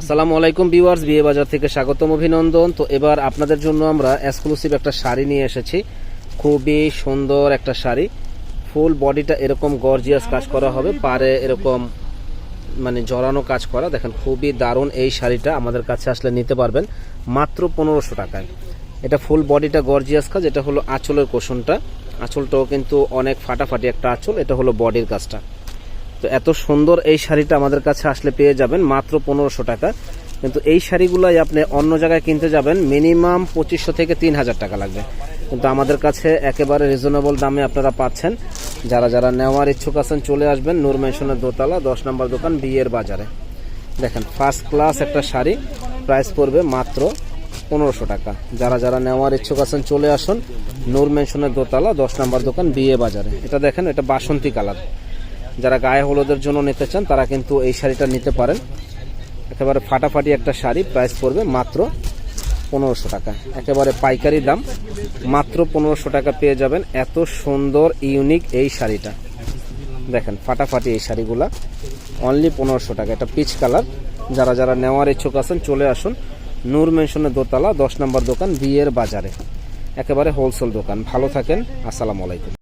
আসসালামু আলাইকুম ভিউয়ার্স, বিয়ে বাজার থেকে স্বাগতম অভিনন্দন। তো এবার আপনাদের জন্য আমরা এক্সক্লুসিভ একটা শাড়ি নিয়ে এসেছি। খুবই সুন্দর একটা শাড়ি। ফুল বডিটা এরকম গর্জিয়াস কাজ করা হবে। পারে এরকম মানে জড়ানো কাজ করা। দেখেন, খুবই দারুণ এই শাড়িটা আমাদের কাছে আসলে নিতে পারবেন মাত্র পনেরোশো টাকায়। এটা ফুল বডিটা গর্জিয়াস কাজ। এটা হলো আঁচলের কোষণটা। আঁচলটাও কিন্তু অনেক ফাটাফাটি একটা আঁচল। এটা হলো বডির কাজটা। তো এত সুন্দর এই শাড়িটা আমাদের কাছে আসলে পেয়ে যাবেন মাত্র পনেরোশো টাকা। কিন্তু এই শাড়িগুলাই আপনি অন্য জায়গায় কিনতে যাবেন, মিনিমাম পঁচিশশো থেকে তিন হাজার টাকা লাগবে। কিন্তু আমাদের কাছে একেবারে রিজনেবল দামে আপনারা পাচ্ছেন। যারা যারা নেওয়ার ইচ্ছুক আছেন, চলে আসবেন নূর মেনশনের দোতলা, দশ নম্বর দোকান, বিয়ের বাজারে। দেখেন ফার্স্ট ক্লাস একটা শাড়ি প্রাইস পড়বে মাত্র পনেরোশো টাকা। যারা যারা নেওয়ার ইচ্ছুক আছেন, চলে আসুন নূর মেনশনের দোতলা, দশ নম্বর দোকান, বিয়ে বাজারে। এটা দেখেন, এটা বাসন্তী কালার। যারা গায়ে হলুদের জন্য নিতে চান, তারা কিন্তু এই শাড়িটা নিতে পারেন। একেবারে ফাটাফাটি একটা শাড়ি প্রাইস পড়বে মাত্র পনেরোশো টাকা। একেবারে পাইকারি দাম, মাত্র পনেরোশো টাকা পেয়ে যাবেন। এত সুন্দর ইউনিক এই শাড়িটা। দেখেন, ফাটাফাটি এই শাড়িগুলা। অনলি পনেরোশো টাকা। এটা পিচ কালার যারা যারা নেওয়ার ইচ্ছুক আছেন, চলে আসুন। নূর মেনশনের দোতলা, দশ নম্বর দোকান, বিয়ের বাজারে। একেবারে হোলসেল দোকান। ভালো থাকেন। আসসালামু আলাইকুম।